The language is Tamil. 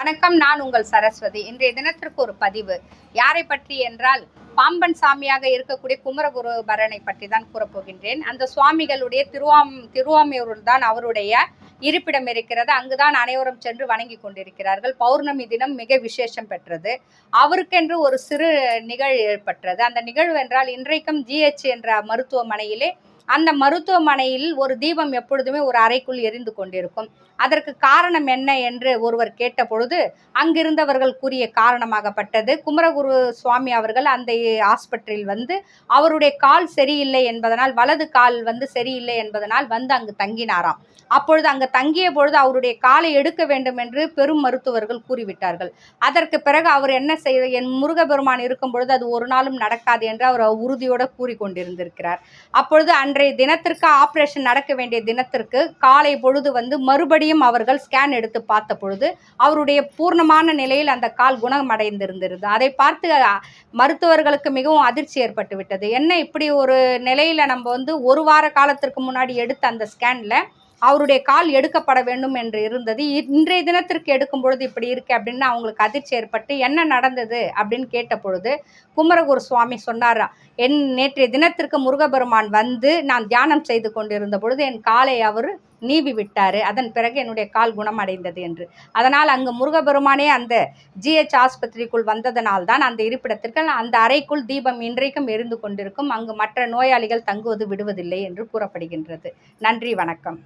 வணக்கம் நான் உங்கள் சரஸ்வதி. இன்றைய தினத்திற்கு ஒரு பதிவு. யாரை பற்றி என்றால் பாம்பன் சாமியாக இருக்கக்கூடிய குமரகுரு பரனை பற்றி தான் கூறப்போகின்றேன். அந்த சுவாமிகளுடைய திருவாம் திருவாமியூரில் தான் அவருடைய இருப்பிடம் இருக்கிறது. அங்குதான் அனைவரும் சென்று வணங்கி கொண்டிருக்கிறார்கள். பௌர்ணமி தினம் மிக விசேஷம் பெற்றது. அவருக்கென்று ஒரு சிறு நிகழ்வு ஏற்பட்டது. அந்த நிகழ்வு என்றால் இன்றைக்கும் ஜிஹெச் என்ற மருத்துவமனையிலே அந்த மருத்துவமனையில் ஒரு தீபம் எப்பொழுதுமே ஒரு அறைக்குள் எரிந்து கொண்டிருக்கும். அதற்கு காரணம் என்ன என்று ஒருவர் கேட்டபொழுது அங்கிருந்தவர்கள் கூறிய காரணமாகப்பட்டது. குமரகுரு சுவாமி அவர்கள் அந்த ஹாஸ்பிட்டலில் வந்து அவருடைய கால் சரியில்லை என்பதனால் வலது கால் வந்து சரியில்லை என்பதனால் வந்து அங்கு தங்கினாராம். அப்பொழுது அங்கு தங்கிய பொழுது அவருடைய காலை எடுக்க வேண்டும் என்று பெரும் மருத்துவர்கள் கூறிவிட்டார்கள். அதற்கு பிறகு அவர் என்ன செய்த என் முருகபெருமான் இருக்கும் பொழுது அது ஒரு நாளும் நடக்காது என்று அவர் உறுதியோடு கூறிக்கொண்டிருந்திருக்கிறார். அப்பொழுது அன்றைய தினத்திற்கு ஆப்ரேஷன் நடக்க வேண்டிய தினத்திற்கு காலை பொழுது வந்து மறுபடியும் அவர்கள் ஸ்கேன் எடுத்து பார்த்த பொழுது அவருடைய பூர்ணமான நிலையில் அந்த கால் குணமடைந்திருந்திருது அதை பார்த்து மருத்துவர்களுக்கு மிகவும் அதிர்ச்சி ஏற்பட்டு விட்டது என்ன இப்படி ஒரு நிலையில் நம்ம வந்து ஒரு வார காலத்திற்கு முன்னாடி எடுத்த அந்த ஸ்கேனில் அவருடைய கால் எடுக்கப்பட வேண்டும் என்று இருந்தது. இ- இன்றைய தினத்திற்கு எடுக்கும் பொழுது இப்படி இருக்கு அப்படின்னு அவங்களுக்கு அதிர்ச்சி ஏற்பட்டு என்ன நடந்தது அப்படின்னு கேட்ட பொழுது குமரகுரு சுவாமி சொன்னாராம் என் நேற்றைய தினத்திற்கு முருகபெருமான் வந்து நான் தியானம் செய்து கொண்டிருந்த பொழுது என் காலை அவர் நீவி விட்டார். அதன் பிறகு என்னுடைய கால் குணமடைந்தது என்று. அதனால் அங்கு முருகபெருமானே அந்த ஜிஹெச் ஆஸ்பத்திரிக்குள் வந்ததனால் தான் அந்த இருப்பிடத்திற்கு அந்த அறைக்குள் தீபம் இன்றைக்கும் எரிந்து கொண்டிருக்கும். அங்கு மற்ற நோயாளிகள் தங்குவது விடுவதில்லை என்று கூறப்படுகின்றது. நன்றி வணக்கம்.